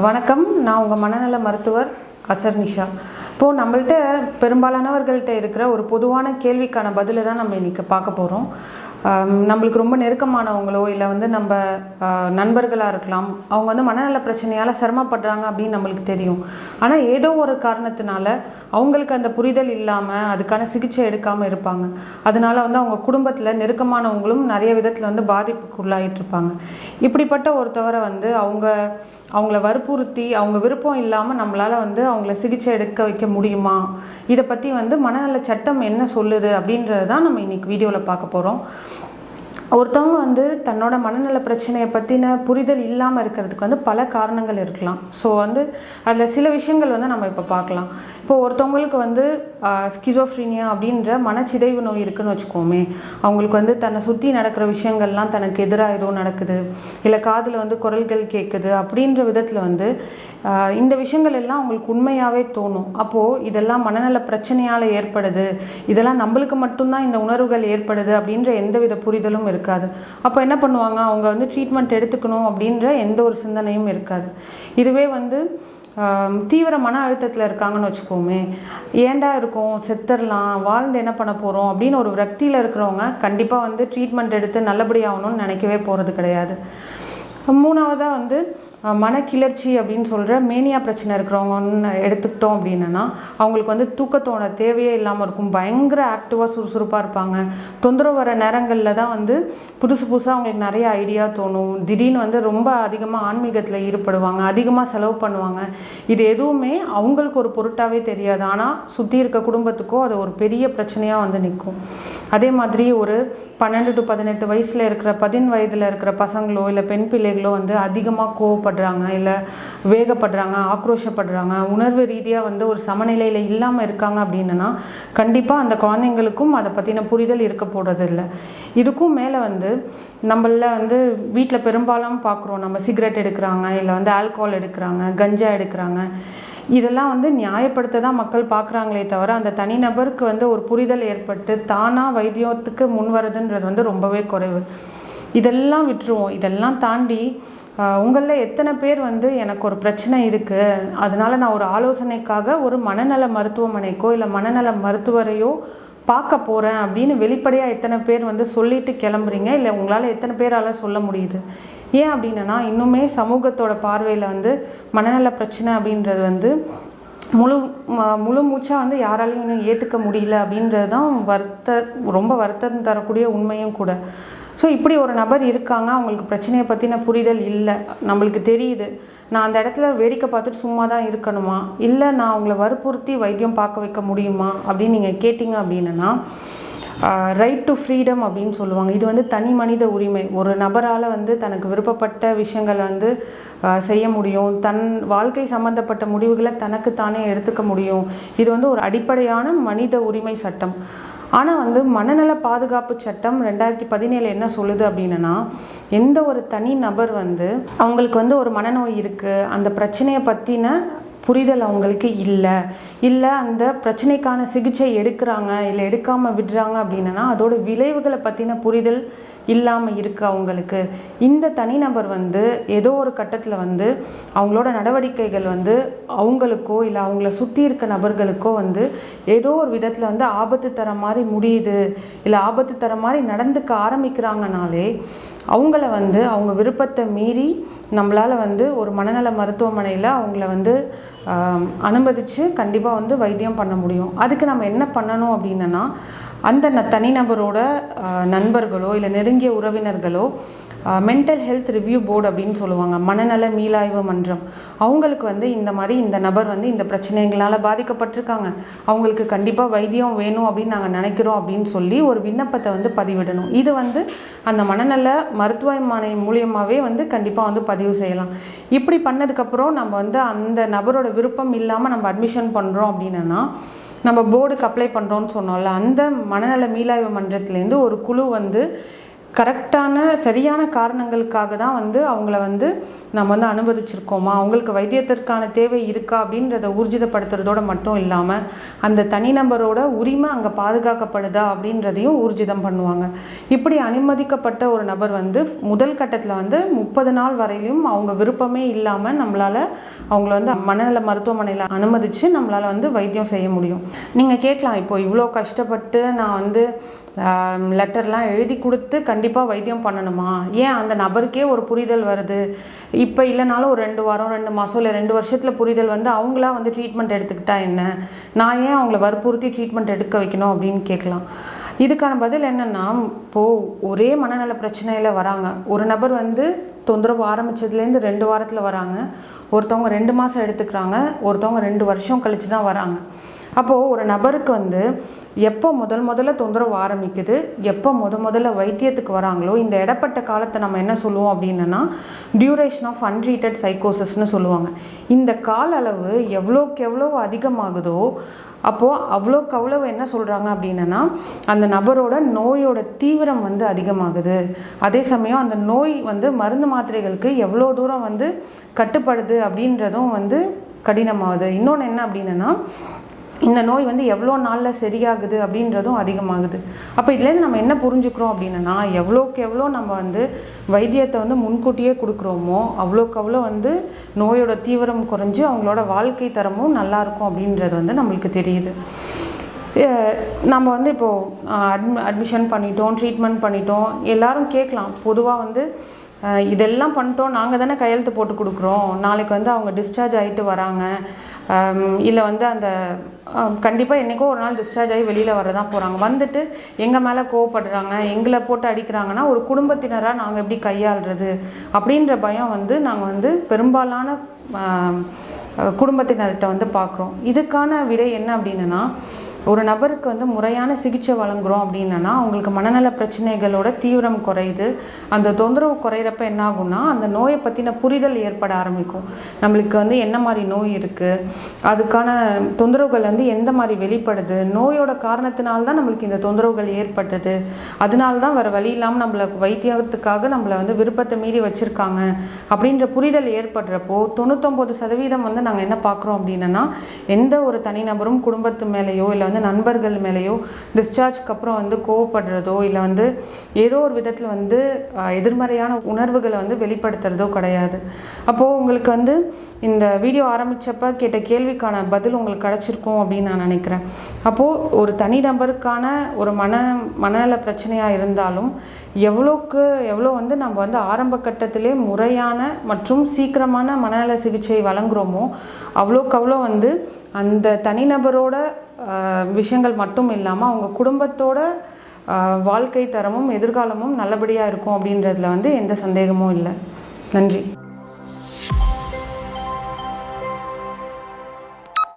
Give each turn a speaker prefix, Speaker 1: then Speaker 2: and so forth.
Speaker 1: வணக்கம். நான் உங்கள் மனநல மருத்துவர் அசர் நிஷா. இப்போது நம்மள்ட்ட பெரும்பாலானவர்கள்ட்ட இருக்கிற ஒரு பொதுவான கேள்விக்கான பதிலை தான் நம்ம இன்றைக்கி பார்க்க போகிறோம் நம்மளுக்கு ரொம்ப நெருக்கமானவங்களோ இல்லை வந்து நம்ம நண்பர்களாக இருக்கலாம் அவங்க வந்து மனநல பிரச்சனையால் சிரமப்படுறாங்க அப்படின்னு நம்மளுக்கு தெரியும். ஆனால் ஏதோ ஒரு காரணத்தினால அவங்களுக்கு அந்த புரிதல் இல்லாமல் அதுக்கான சிகிச்சை எடுக்காமல் இருப்பாங்க. அதனால வந்து அவங்க குடும்பத்தில் நெருக்கமானவங்களும் நிறைய விதத்தில் வந்து பாதிப்புக்கு உள்ளாயிட்டு இருப்பாங்க. இப்படிப்பட்ட ஒருத்தவரை வந்து அவங்க அவங்கள வற்புறுத்தி அவங்க விருப்பம் இல்லாமல் நம்மளால் வந்து அவங்கள சிகிச்சை எடுக்க வைக்க முடியுமா? இதை பற்றி வந்து மனநல சட்டம் என்ன சொல்லுது அப்படின்றது தான் நம்ம இன்றைக்கி வீடியோவில் பார்க்க போகிறோம் ஒருத்தவங்க வந்து தன்னோட மனநல பிரச்சனையை பற்றின புரிதல் இல்லாமல் இருக்கிறதுக்கு வந்து பல காரணங்கள் இருக்கலாம். ஸோ வந்து அதில் சில விஷயங்கள் வந்து நம்ம இப்போ பார்க்கலாம். இப்போ ஒருத்தவங்களுக்கு வந்து ஸ்கிசோஃப்ரீனியா அப்படின்ற மனச்சிதைவு நோய் இருக்குன்னு வச்சுக்கோமே. அவங்களுக்கு வந்து தன்னை சுற்றி நடக்கிற விஷயங்கள்லாம் தனக்கு எதிராக ஏதோ நடக்குது. இல்லை காதில் வந்து குரல்கள் கேட்குது அப்படின்ற விதத்தில் வந்து இந்த விஷயங்கள் எல்லாம் அவங்களுக்கு உண்மையாகவே தோணும். அப்போது இதெல்லாம் மனநல பிரச்சனையால் ஏற்படுது. இதெல்லாம் நம்மளுக்கு மட்டும்தான் இந்த உணர்வுகள் ஏற்படுது அப்படின்ற எந்தவித புரிதலும் இருக்காது. அப்போ என்ன பண்ணுவாங்க? அவங்க வந்து ட்ரீட்மெண்ட் எடுத்துக்கணும் அப்படின்ற எந்த ஒரு சிந்தனையும் இருக்காது. இதுவே வந்து தீவிர மன அழுத்தத்தில் இருக்காங்கன்னு வச்சுக்கோமே. ஏன்டா இருக்கும்? செத்துடலாம். வாழ்ந்து என்ன பண்ண போகிறோம் அப்படின்னு ஒரு விரக்தியில் இருக்கிறவங்க கண்டிப்பாக வந்து ட்ரீட்மெண்ட் எடுத்து நல்லபடியாகணும்னு நினைக்கவே போகிறது கிடையாது. மூணாவதாக வந்து மனக்கிளர்ச்சி அப்படின்னு சொல்கிற மேனியா பிரச்சனை இருக்கிறவங்கன்னு எடுத்துக்கிட்டோம் அப்படின்னா அவங்களுக்கு வந்து தூக்கத்தோட தேவையே இல்லாமல் இருக்கும். பயங்கர ஆக்டிவாக சுறுசுறுப்பாக இருப்பாங்க. தொந்தரவு வர நேரங்களில் தான் வந்து புதுசு புதுசாக அவங்களுக்கு நிறைய ஐடியா தோணும். திடீர்னு வந்து ரொம்ப அதிகமாக ஆன்மீகத்தில் ஈடுபடுவாங்க. அதிகமாக செலவு பண்ணுவாங்க. இது எதுவுமே அவங்களுக்கு ஒரு பொருட்டாகவே தெரியாது. ஆனால் சுற்றி இருக்க குடும்பத்துக்கோ அது ஒரு பெரிய பிரச்சனையாக வந்து நிற்கும். அதே மாதிரி ஒரு பன்னெண்டு டு பதினெட்டு வயசில் இருக்கிற பதின் வயதில் இருக்கிற பசங்களோ இல்லை பெண் பிள்ளைகளோ வந்து அதிகமாக கோவப்படுறாங்க இல்லை வேகப்படுறாங்க ஆக்ரோஷப்படுறாங்க உணர்வு ரீதியாக வந்து ஒரு சமநிலையில் இல்லாமல் இருக்காங்க அப்படின்னா கண்டிப்பாக அந்த குழந்தைங்களுக்கும் அதை பற்றின புரிதல் இருக்க போகிறது இல்லை இதுக்கும் மேலே வந்து நம்மள வந்து வீட்டில் பெரும்பாலும் பார்க்குறோம் நம்ம சிகரெட் எடுக்கிறாங்க இல்லை வந்து ஆல்கோஹால் எடுக்கிறாங்க கஞ்சா எடுக்கிறாங்க. இதெல்லாம் வந்து நியாயப்படுத்த தான் மக்கள் பார்க்குறாங்களே தவிர அந்த தனிநபருக்கு வந்து ஒரு புரிதல் ஏற்பட்டு தானாக வைத்தியத்துக்கு முன் வருதுன்றது வந்து ரொம்பவே குறைவு. இதெல்லாம் விட்டுருவோம். இதெல்லாம் தாண்டி உங்களில் எத்தனை பேர் வந்து எனக்கு ஒரு பிரச்சனை இருக்குது அதனால நான் ஒரு ஆலோசனைக்காக ஒரு மனநல மருத்துவமனைக்கோ இல்லை மனநல மருத்துவரையோ பார்க்க போகிறேன் அப்படின்னு வெளிப்படையாக எத்தனை பேர் வந்து சொல்லிட்டு கிளம்புறீங்க? இல்லை உங்களால் எத்தனை பேரால் சொல்ல முடியுது? ஏன் அப்படின்னா இன்னுமே சமூகத்தோட பார்வையில் வந்து மனநல பிரச்சனை அப்படின்றது வந்து முழு ம- முழு மூச்சாக வந்து யாராலையும் இன்னும் ஏற்றுக்க முடியல அப்படின்றது தான் வருத்த ரொம்ப வருத்தம் தரக்கூடிய உண்மையும் கூட. ஸோ இப்படி ஒரு நபர் இருக்காங்க. அவங்களுக்கு பிரச்சனையை பற்றின புரிதல் இல்லை. நம்மளுக்கு தெரியுது. நான் அந்த இடத்துல வேடிக்கை பார்த்துட்டு சும்மா தான் இருக்கணுமா? இல்லை நான் அவங்கள வற்புறுத்தி வைத்தியம் பார்க்க வைக்க முடியுமா? அப்படின்னு நீங்கள் கேட்டிங்க அப்படின்னா ரைட் டு ஃப்ரீடம் அப்படின்னு சொல்லுவாங்க. இது வந்து தனி மனித உரிமை. ஒரு நபரால் வந்து தனக்கு விருப்பப்பட்ட விஷயங்களை வந்து செய்ய முடியும். தன் வாழ்க்கை சம்மந்தப்பட்ட முடிவுகளை தனக்கு தானே எடுத்துக்க முடியும். இது வந்து ஒரு அடிப்படையான மனித உரிமை சட்டம். ஆனால் வந்து மனநல பாதுகாப்பு சட்டம் ரெண்டாயிரத்தி பதினேழு என்ன சொல்லுது அப்படின்னா எந்த ஒரு தனி நபர் வந்து அவங்களுக்கு வந்து ஒரு மனநோய் இருக்குது அந்த பிரச்சனையை பற்றின புரிதல் அவங்களுக்கு இல்லை. இல்லை அந்த பிரச்சனைக்கான சிகிச்சை எடுக்கிறாங்க இல்லை எடுக்காமல் விடுறாங்க அப்படின்னா அதோட விளைவுகளை பற்றின புரிதல் இல்லாமல் இருக்குது அவங்களுக்கு. இந்த தனிநபர் வந்து ஏதோ ஒரு கட்டத்தில் வந்து அவங்களோட நடவடிக்கைகள் வந்து அவங்களுக்கோ இல்லை அவங்கள சுற்றி இருக்க நபர்களுக்கோ வந்து ஏதோ ஒரு விதத்தில் வந்து ஆபத்து தர மாதிரி முடியுது இல்லை ஆபத்து தர மாதிரி நடந்துக்க ஆரம்பிக்கிறாங்கனாலே அவங்கள வந்து அவங்க விருப்பத்தை மீறி நம்மளால் வந்து ஒரு மனநல மருத்துவமனையில் அவங்கள வந்து அனுமதித்து கண்டிப்பாக வந்து வைத்தியம் பண்ண முடியும். அதுக்கு நம்ம என்ன பண்ணணும் அப்படின்னா அந்த ந தனிநபரோட நண்பர்களோ இல்லை நெருங்கிய உறவினர்களோ மென்டல் ஹெல்த் ரிவ்யூ போர்டு அப்படின்னு சொல்லுவாங்க மனநல மீளாய்வு மன்றம். அவங்களுக்கு வந்து இந்த மாதிரி இந்த நபர் வந்து இந்த பிரச்சனைகளால் பாதிக்கப்பட்டிருக்காங்க. அவங்களுக்கு கண்டிப்பாக வைத்தியம் வேணும் அப்படின்னு நாங்கள் நினைக்கிறோம் அப்படின்னு சொல்லி ஒரு விண்ணப்பத்தை வந்து பதிவிடணும். இது வந்து அந்த மனநல மருத்துவமனை மூலியமாகவே வந்து கண்டிப்பாக வந்து பதிவு செய்யலாம். இப்படி பண்ணதுக்கப்புறம் நம்ம வந்து அந்த நபரோட விருப்பம் இல்லாமல் நம்ம அட்மிஷன் பண்ணுறோம் அப்படின்னா நம்ம போர்டுக்கு அப்ளை பண்ணுறோன்னு சொன்னோம்ல அந்த மனநல மீளாய்வு மன்றத்துலேருந்து ஒரு குழு வந்து கரெக்டான சரியான காரணங்களுக்காக தான் வந்து அவங்கள வந்து நம்ம வந்து அனுமதிச்சிருக்கோமா? அவங்களுக்கு வைத்தியத்திற்கான தேவை இருக்கா? அப்படின்றத ஊர்ஜிதப்படுத்துறதோட மட்டும் இல்லாமல் அந்த தனிநபரோட உரிமை அங்கே பாதுகாக்கப்படுதா? அப்படின்றதையும் ஊர்ஜிதம் பண்ணுவாங்க. இப்படி அனுமதிக்கப்பட்ட ஒரு நபர் வந்து முதல் கட்டத்தில் வந்து முப்பது நாள் வரையிலும் அவங்க விருப்பமே இல்லாமல் நம்மளால் அவங்கள வந்து மனநல மருத்துவமனையில் அனுமதித்து நம்மளால் வந்து வைத்தியம் செய்ய முடியும். நீங்கள் கேட்கலாம் இப்போ இவ்வளோ கஷ்டப்பட்டு நான் வந்து லெட்டர்லாம் எழுதி கொடுத்து கண்டிப்பாக வைத்தியம் பண்ணணுமா? ஏன் அந்த நபருக்கே ஒரு புரிதல் வருது? இப்போ இல்லைனாலும் ஒரு ரெண்டு வாரம் ரெண்டு மாதம் இல்லை ரெண்டு வருஷத்தில் புரிதல் வந்து அவங்களா வந்து ட்ரீட்மெண்ட் எடுத்துக்கிட்டா என்ன? நான் ஏன் அவங்கள வற்புறுத்தி ட்ரீட்மெண்ட் எடுக்க வைக்கணும் அப்படின்னு கேட்கலாம். இதுக்கான பதில் என்னென்னா இப்போது ஒரே மனநல பிரச்சனையில் வராங்க. ஒரு நபர் வந்து தொந்தரவு ஆரம்பிச்சதுலேருந்து ரெண்டு வாரத்தில் வராங்க. ஒருத்தவங்க ரெண்டு மாதம் எடுத்துக்கிறாங்க. ஒருத்தவங்க ரெண்டு வருஷம் கழித்து தான் வராங்க. அப்போது ஒரு நபருக்கு வந்து எப்போ முதல் முதல்ல தொந்தரவு ஆரம்பிக்குது எப்போ முத முதல்ல வைத்தியத்துக்கு வராங்களோ இந்த இடப்பட்ட காலத்தை நம்ம என்ன சொல்லுவோம் அப்படின்னா டியூரேஷன் ஆஃப் அன்ட்ரீட்டட் சைக்கோசிஸ்னு சொல்லுவாங்க. இந்த கால அளவு எவ்வளோக்கு எவ்வளோ அதிகமாகுதோ அப்போது அவ்வளோக்கு அவ்வளோ என்ன சொல்கிறாங்க அப்படின்னா அந்த நபரோட நோயோட தீவிரம் வந்து அதிகமாகுது. அதே சமயம் அந்த நோய் வந்து மருந்து மாத்திரைகளுக்கு எவ்வளோ தூரம் வந்து கட்டுப்படுது அப்படின்றதும் வந்து கடினமாகுது. இன்னொன்று என்ன அப்படின்னா இந்த நோய் வந்து எவ்வளோ நாளில் சரியாகுது அப்படின்றதும் அதிகமாகுது. அப்போ இதுலேருந்து நம்ம என்ன புரிஞ்சுக்கிறோம் அப்படின்னா எவ்வளோக்கு எவ்வளோ நம்ம வந்து வைத்தியத்தை வந்து முன்கூட்டியே கொடுக்குறோமோ அவ்வளோக்கு அவ்வளோ வந்து நோயோட தீவிரம் குறைஞ்சு அவங்களோட வாழ்க்கை தரமும் நல்லாயிருக்கும் அப்படின்றது வந்து நம்மளுக்கு தெரியுது. நம்ம வந்து இப்போது அட்மி அட்மிஷன் பண்ணிட்டோம் ட்ரீட்மெண்ட் பண்ணிட்டோம் எல்லாரும் கேட்கலாம். பொதுவாக வந்து இதெல்லாம் பண்ணிட்டோம். நாங்கள் தானே கையெழுத்து போட்டு கொடுக்குறோம். நாளைக்கு வந்து அவங்க டிஸ்சார்ஜ் ஆகிட்டு வராங்க. இல்லை வந்து அந்த கண்டிப்பாக என்றைக்கோ ஒரு நாள் டிஸ்சார்ஜ் ஆகி வெளியில் வரதான் போகிறாங்க வந்துட்டு எங்கள் மேலே கோவப்படுறாங்க எங்களை போட்டு அடிக்கிறாங்கன்னா ஒரு குடும்பத்தினராக நாங்கள் எப்படி கையாளுறது அப்படின்ற பயம் வந்து நாங்கள் வந்து பெரும்பாலான குடும்பத்தினர்கிட்ட வந்து பார்க்குறோம் இதுக்கான விடை என்ன அப்படின்னா ஒரு நபருக்கு வந்து முறையான சிகிச்சை வழங்குகிறோம் அப்படின்னா அவங்களுக்கு மனநல பிரச்சனைகளோட தீவிரம் குறையுது. அந்த தொந்தரவு குறையிறப்ப என்ன ஆகும்னா அந்த நோயை பற்றின புரிதல் ஏற்பட ஆரம்பிக்கும். நம்மளுக்கு வந்து என்ன மாதிரி நோய் இருக்குது அதுக்கான தொந்தரவுகள் வந்து எந்த மாதிரி வெளிப்படுது? நோயோட காரணத்தினால்தான் நம்மளுக்கு இந்த தொந்தரவுகள் ஏற்பட்டது. அதனால தான் வேறு வழி இல்லாமல் நம்மளை வைத்தியத்துக்காக நம்மளை வந்து விருப்பத்தை மீறி வச்சுருக்காங்க. அப்படின்ற புரிதல் ஏற்படுறப்போ தொண்ணூத்தொம்பது சதவீதம் வந்து நாங்கள் என்ன பார்க்குறோம் அப்படின்னா எந்த ஒரு தனிநபரும் குடும்பத்து மேலேயோ இல்லை வந்து நண்பர்கள் மேலேயோ டிஸ்சார்ஜ்க்கு அப்புறம் வந்து கோவப்படுறதோ இல்லை வந்து ஏதோ ஒரு விதத்தில் வந்து எதிர்மறையான உணர்வுகளை வந்து வெளிப்படுத்துறதோ கிடையாது. அப்போது உங்களுக்கு வந்து இந்த வீடியோ ஆரம்பித்தப்ப கேட்ட கேள்விக்கான பதில் உங்களுக்கு கிடச்சிருக்கும் அப்படின்னு நான் நினைக்கிறேன். அப்போது ஒரு தனி நபருக்கான ஒரு மன மனநல பிரச்சனையாக இருந்தாலும் எவ்வளோக்கு எவ்வளோ வந்து நம்ம வந்து ஆரம்ப கட்டத்திலே முறையான மற்றும் சீக்கிரமான மனநல சிகிச்சை வழங்குறோமோ அவ்வளோக்கு அவ்வளோ வந்து அந்த தனிநபரோட விஷயங்கள் மட்டும் இல்லாமல் அவங்க குடும்பத்தோட வாழ்க்கை தரமும் எதிர்காலமும் நல்லபடியாக இருக்கும் அப்படின்றதுல வந்து எந்த சந்தேகமும் இல்லை. நன்றி.